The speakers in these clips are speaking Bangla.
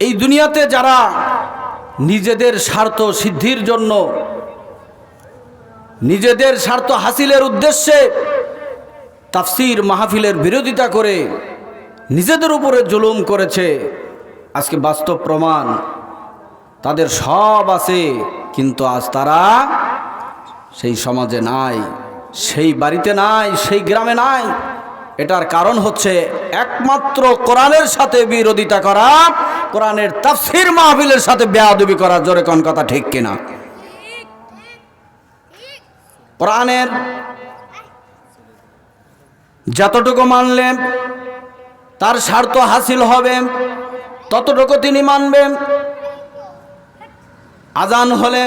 এই দুনিয়াতে যারা নিজেদের স্বার্থ সিদ্ধির জন্য, নিজেদের স্বার্থ হাসিলের উদ্দেশ্যে তাফসির মাহফিলের বিরোধিতা করে নিজেদের উপরে জুলুম করেছে, আজকে বাস্তব প্রমাণ, তাদের সব আছে, কিন্তু আজ তারা সেই সমাজে নাই, সেই বাড়িতে নাই, সেই গ্রামে নাই। এটার কারণ হচ্ছে একমাত্র কোরআনের সাথে বিরোধিতা করা কোরআনের তাফসির মাহফিলের সাথে বেয়াদবি করার জোরে কোন কথা ঠিক কিনা? কোরআনের যতটুকু মানলেন, তার স্বার্থ হাসিল হবে, ততটুকু তিনি মানবেন। আজান হলে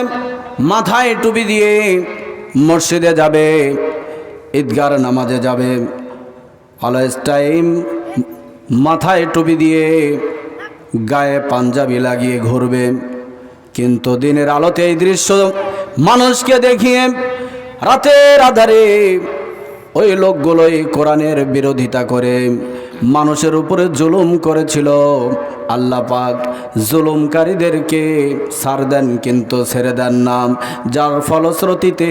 মাথায় টুপি দিয়ে মসজিদে যাবে, ঈদগার নামাজে যাবে। অলওয়েজ টাইম মাথায় টুপি দিয়ে গায়ে পাঞ্জাবি লাগিয়ে ঘুরবে। কিন্তু দিনের আলোতে এই দৃশ্য মানুষকে দেখিয়ে রাতের আধারে ওই লোকগুলোই কোরআনের বিরোধিতা করে, মানুষের উপরে জুলুম করেছিল। আল্লাহ পাক জুলুমকারীদেরকে সার দেন কিন্তু ছেড়ে দেন নাম যার ফলশ্রুতিতে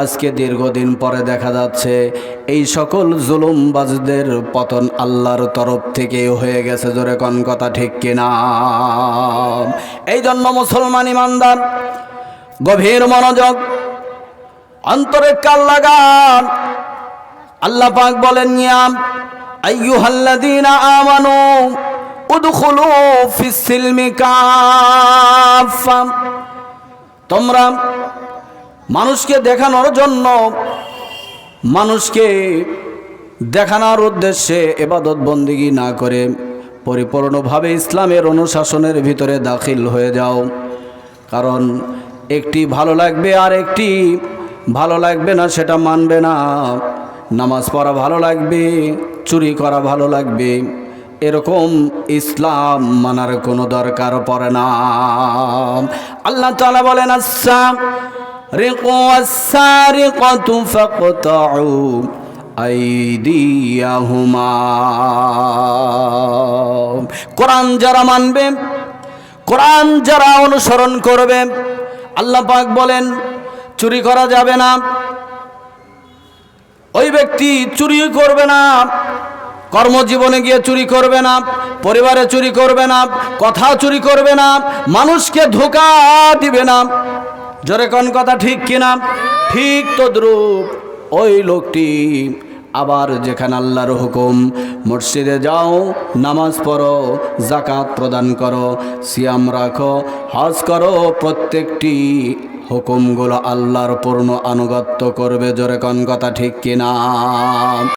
আজকে দীর্ঘদিন পরে দেখা যাচ্ছে, এই সকল জুলুমবাজদের পতন আল্লাহর তরফ থেকে হয়ে গেছে। জোরে কোন কথা ঠিক কিনা? এই জন্য মুসলমান ইমানদার, গভীর মনোযোগ অন্তরে কাল লাগান। আল্লাহ পাক বলেন, নিয়াম, আইয়ুহাল্লাযীনা আমানু উদখুলু ফিস সিলমি কাফা তোমরা মানুষকে দেখানোর জন্য মানুষকে দেখানোর উদ্দেশ্যে এবাদত বন্দিগি না করে পরিপূর্ণভাবে ইসলামের অনুশাসনের ভিতরে দাখিল হয়ে যাও। কারণ একটি ভালো লাগবে আর একটি ভালো লাগবে না সেটা মানবে না। নামাজ পড়া ভালো লাগবে, চুরি করা ভালো লাগবে। এরকম ইসলাম মানার কোনো দরকার পড়ে না। আল্লাহ তালা বলেন আচ্ছা রেকো কত ফাকতাউ আইদিয়াহুমা। কোরআন যারা মানবে, কোরআন যারা অনুসরণ করবে, আল্লাহ পাক বলেন চুরি করা যাবে না। ওই ব্যক্তি চুরি করবে না, কর্মজীবনে গিয়ে চুরি করবে না, পরিবারে চুরি করবে না কথা চুরি করবে না, মানুষকে ধোকা দিবে না। জোরে কোন কথা ঠিক কিনা? ঠিক তদ্রূপ ওই লোকটি আবার যেখানে আল্লাহর হুকুম, মসজিদে যাও, নামাজ পড়ো জাকাত প্রদান করো, সিয়াম রাখো, হজ করো, প্রত্যেকটি হুকুমগুলো আল্লাহর পূর্ণ আনুগত্য করবে। জোরে কন কথা ঠিক কিনা?